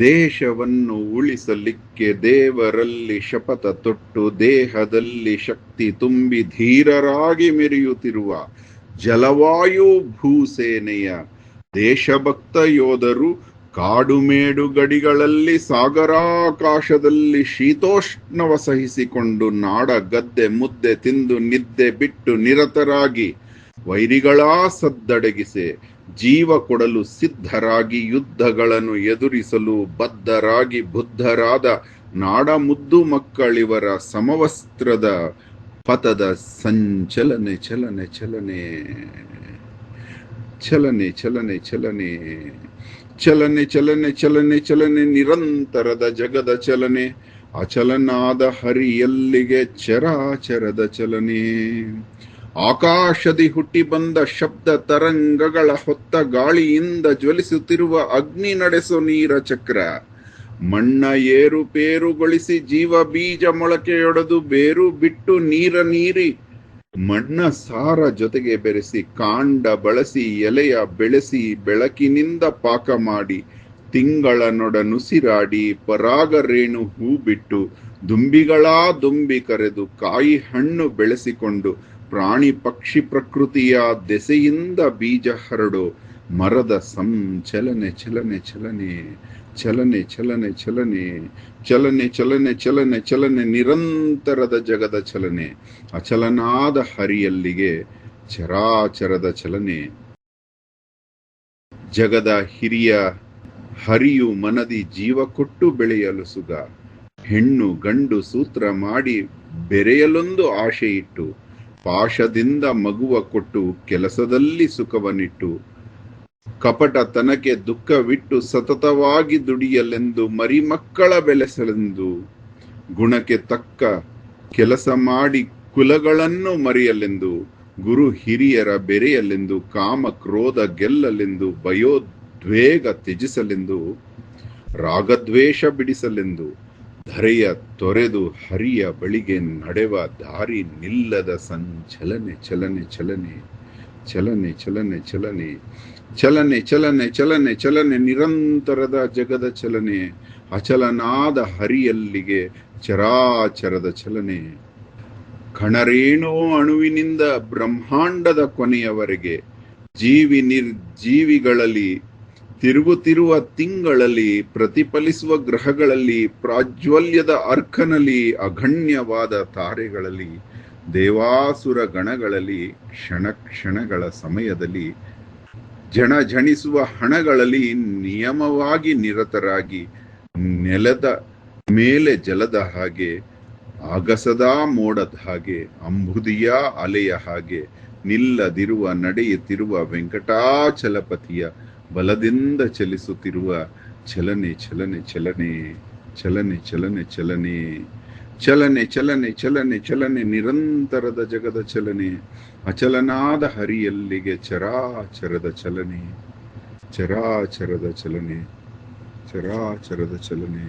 ದೇಶವನ್ನು ಉಳಿಸಲಿಕ್ಕೆ ದೇವರಲ್ಲಿ ಶಪಥ ತೊಟ್ಟು, ದೇಹದಲ್ಲಿ ಶಕ್ತಿ ತುಂಬಿ ಧೀರರಾಗಿ ಮೆರೆಯುತ್ತಿರುವ ಜಲವಾಯು ಭೂಸೇನೆಯ ದೇಶಭಕ್ತ ಯೋಧರು ಕಾಡುಮೇಡು ಗಡಿಗಳಲ್ಲಿ ಸಾಗರಾಕಾಶದಲ್ಲಿ ಶೀತೋಷ್ಣವ ಸಹಿಸಿಕೊಂಡು ನಾಡ ಗದ್ದೆ ಮುದ್ದೆ ತಿಂದು ನಿದ್ದೆ ಬಿಟ್ಟು ನಿರತರಾಗಿ ವೈರಿಗಳ ಸದ್ದಡಗಿಸೆ, ಜೀವ ಕೊಡಲು ಸಿದ್ಧರಾಗಿ ಯುದ್ಧಗಳನ್ನು ಎದುರಿಸಲು ಬದ್ಧರಾಗಿ ಬುದ್ಧರಾದ ನಾಡ ಮುದ್ದು ಮಕ್ಕಳಿವರ ಸಮವಸ್ತ್ರದ ಪಥದ ಸಂಚಲನೆ, ಚಲನೆ ಚಲನೆ. ಚಲನೆ ಚಲನೆ ಚಲನೆ. ಚಲನೆ ಚಲನೆ ಚಲನೆ ಚಲನೆ, ನಿರಂತರದ ಜಗದ ಚಲನೆ. ಅಚಲನಾದ ಹರಿಯಲ್ಲಿಗೆ ಚರಾಚರದ ಚಲನೆ. ಆಕಾಶದಿ ಹುಟ್ಟಿ ಬಂದ ಶಬ್ದ ತರಂಗಗಳ ಹೊತ್ತ ಗಾಳಿಯಿಂದ ಜ್ವಲಿಸುತ್ತಿರುವ ಅಗ್ನಿ ನಡೆಸೋ ನೀರ ಚಕ್ರ. ಮಣ್ಣ ಏರುಪೇರುಗೊಳಿಸಿ ಜೀವ ಬೀಜ ಮೊಳಕೆಯೊಡೆದು ಬೇರು ಬಿಟ್ಟು ನೀರ ನೀರಿ. ಮಣ್ಣ ಸಾರ ಜೊತೆಗೆ ಬೆರೆಸಿ ಕಾಂಡ ಬಳಸಿ ಎಲೆಯ ಬೆಳೆಸಿ ಬೆಳಕಿನಿಂದ ಪಾಕ ಮಾಡಿ ತಿಂಗಳ ನೊಡನುಸಿರಾಡಿ ಪರಾಗ ರೇಣು ಹೂ ಬಿಟ್ಟು ದುಂಬಿಗಳಾ ದುಂಬಿ ಕರೆದು ಕಾಯಿ ಹಣ್ಣು ಬೆಳೆಸಿಕೊಂಡು ಪ್ರಾಣಿ ಪಕ್ಷಿ ಪ್ರಕೃತಿಯ ದೆಸೆಯಿಂದ ಬೀಜ ಹರಡು ಮರದ ಸಂಚಲನೆ ಚಲನೆ ಚಲನೆ ಚಲನೆ ಚಲನೆ ಚಲನೆ ಚಲನೆ ಚಲನೆ ಚಲನೆ ಚಲನೆ ನಿರಂತರದ ಜಗದ ಚಲನೆ ಅಚಲನಾದ ಹರಿಯಲ್ಲಿಗೆ ಚರಾಚರದ ಚಲನೆ ಜಗದ ಹಿರಿಯ ಹರಿಯು ಮನದಿ ಜೀವ ಕೊಟ್ಟು ಬೆಳೆಯಲು ಸುಗ ಹೆಣ್ಣು ಗಂಡು ಸೂತ್ರ ಮಾಡಿ ಬೆರೆಯಲೊಂದು ಆಶೆ ಇಟ್ಟು ಪಾಶದಿಂದ ಮಗುವ ಕೊಟ್ಟು ಕೆಲಸದಲ್ಲಿ ಸುಖವನ್ನಿಟ್ಟು, ಕಪಟತನಕ್ಕೆ ದುಃಖವಿಟ್ಟು ಸತತವಾಗಿ ದುಡಿಯಲೆಂದು ಮರಿಮಕ್ಕಳ ಬೆಳೆಸಲೆಂದು ಗುಣಕ್ಕೆ ತಕ್ಕ ಕೆಲಸ ಮಾಡಿ ಕುಲಗಳನ್ನು ಮರೆಯಲೆಂದು, ಗುರು ಹಿರಿಯರ ಬೆರೆಯಲೆಂದು, ಕಾಮ ಕ್ರೋಧ ಗೆಲ್ಲಲೆಂದು, ಭಯೋದ್ವೇಗ ತ್ಯಜಿಸಲೆಂದು, ರಾಗದ್ವೇಷ ಬಿಡಿಸಲೆಂದು ಧರೆಯ ತೊರೆದು ಹರಿಯ ಬಳಿಗೆ ನಡೆವ ದಾರಿ ನಿಲ್ಲದ ಸಂಚಲನೆ, ಚಲನೆ ಚಲನೆ ಚಲನೆ ಚಲನೆ ಚಲನೆ ಚಲನೆ ಚಲನೆ ಚಲನೆ ಚಲನೆ, ನಿರಂತರದ ಜಗದ ಚಲನೆ, ಅಚಲನಾದ ಹರಿಯಲ್ಲಿಗೆ ಚರಾಚರದ ಚಲನೆ. ಕಣರೇಣೋ ಅಣುವಿನಿಂದ ಬ್ರಹ್ಮಾಂಡದ ಕೊನೆಯವರೆಗೆ ಜೀವಿ ನಿರ್ಜೀವಿಗಳಲ್ಲಿ ತಿರುಗುತ್ತಿರುವ ತಿಂಗಳಲ್ಲಿ ಪ್ರತಿಫಲಿಸುವ ಗ್ರಹಗಳಲ್ಲಿ ಪ್ರಾಜ್ವಲ್ಯದ ಅರ್ಕನಲ್ಲಿ ಅಗಣ್ಯವಾದ ತಾರೆಗಳಲ್ಲಿ ದೇವಾಸುರ ಗಣಗಳಲ್ಲಿ ಕ್ಷಣ ಕ್ಷಣಗಳ ಸಮಯದಲ್ಲಿ ಜಣ ಜಣಿಸುವ ಹಣಗಳಲ್ಲಿ ನಿಯಮವಾಗಿ ನಿರತರಾಗಿ ನೆಲದ ಮೇಲೆ ಜಲದ ಹಾಗೆ, ಅಗಸದ ಮೋಡದ ಹಾಗೆ, ಅಂಬುದಿಯ ಅಲೆಯ ಹಾಗೆ ನಿಲ್ಲದಿರುವ ನಡೆಯುತ್ತಿರುವ ವೆಂಕಟಾಚಲಪತಿಯ ಬಲದಿಂದ ಚಲಿಸುತ್ತಿರುವ ಚಲನೆ ಚಲನೆ ಚಲನೆ ಚಲನೆ ಚಲನೆ ಚಲನೆ ಚಲನೆ ಚಲನೆ ಚಲನೆ ಚಲನೆ ನಿರಂತರದ ಜಗದ ಚಲನೆ ಅಚಲನಾದ ಹರಿಯಲ್ಲಿಗೆ ಚರಾಚರದ ಚಲನೆ ಚರಾಚರದ ಚಲನೆ ಚರಾಚರದ ಚಲನೆ